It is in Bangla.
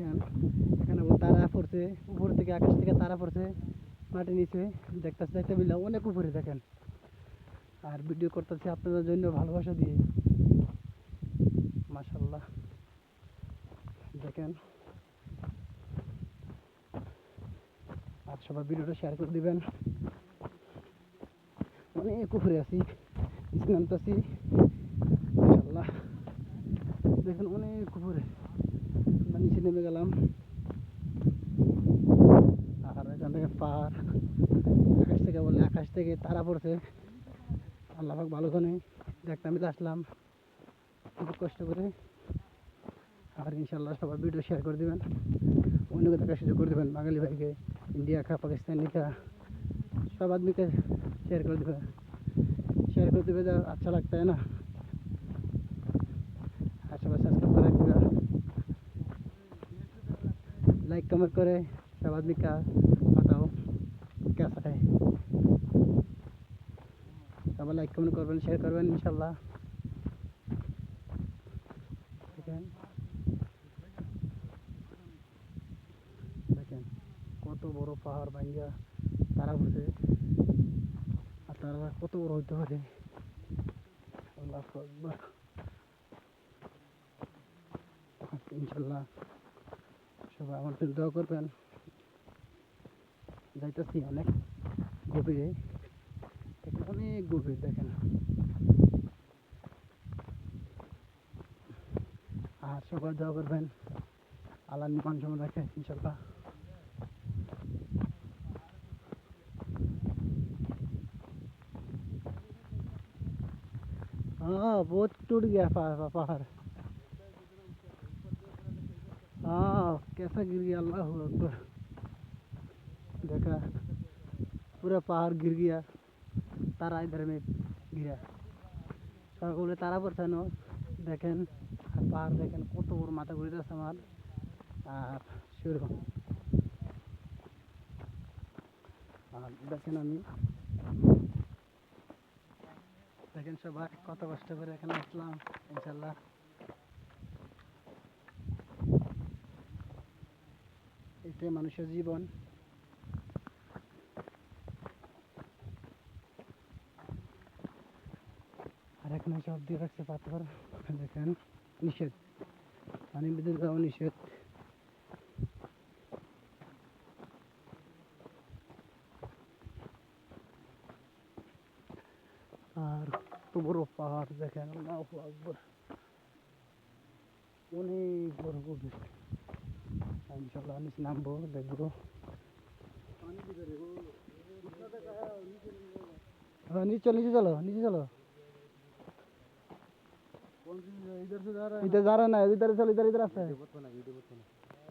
দেখেন। এখানে তারা পড়ছে উপর থেকে আকাশ থেকে তারা পড়ছে, মাটি নিচে দেখতেছে দেখতে মিলে অনেক উপরে দেখেন। আর ভিডিও করতেছি আপনাদের জন্য ভালোবাসা দিয়ে। মাশাল্লাহ দেখেন। আর সবাই ভিডিওটা শেয়ার করে দিবেন। অনেক উপরে আছি নামতেছি। মাশাল্লাহ দেখেন অনেক উপরে। নিচে নেমে গেলাম। আর এখান থেকে পাহাড়। আকাশ থেকে বলে, আকাশ থেকে তারা পড়ছে। আল্লাহ ভালোখানে দেখতে আমি আসলাম। খুব কষ্ট করে। আর ইনশাল্লাহ সবাই ভিডিও শেয়ার করে দেবেন। অন্যকে দেখার সুযোগ করে দেবেন। বাঙালি ভাইকে, ইন্ডিয়া খা পাকিস্তান খা সব আদমিকে শেয়ার করে দেবে শেয়ার করে দেবে যা আচ্ছা লাগতে না। আচ্ছা लाइक कमेंट करें सब आदमी का बताओ कैसा है সবাই লাইক কমেন্ট করবেন শেয়ার করবেন ইনশাল্লাহ দেখেন। দেখেন, কত বড় পাহাড় ভাঙ্গা তারা বসে আর তারা কত বড় হইতে পারে। আল্লাহ ইনশাল্লাহ সবাই আমার জন্য দোয়া করবেন যাইতেছি অনেক গভীরে দেখেন অনেক গভীর দেখেন আর সবাই দোয়া করবেন আল্লাহ নিমান সময় রাখে ইনশাল্লাহ हाँ बहुत टूट गया पहाड़ पहाड़ हाँ कैसा गिर गया अल्लाह अकबर देखा पूरा पहाड़ गिर गया तारा इधर में गिरा সবাই বলে তারা পড়ছে না দেখেন আর পাহাড় দেখেন কত বড় মাথা ঘুরে যাচ্ছে আমার আর সেরকম আর দেখেন আমি দেখেন সবাই কত কষ্ট করে এখানে আসলাম ইনশাল্লাহ এটাই মানুষের জীবন আর এখানে সব দিয়ে রাখছে পাথর দেখেন নিষেধ পানি ভিতরে যাওয়া নিষেধ আর কত বড় পাহাড় দেখেন আল্লাহু আকবার অনেক বড় গভীর ইনশাল্লাহ নিচে নামবো দেখবো हाँ नीचे चलो नीचे चलो नीचे चलो इधर से जा रहा इधर जा रहा है ना इधर चलो इधर इधर रास्ता है है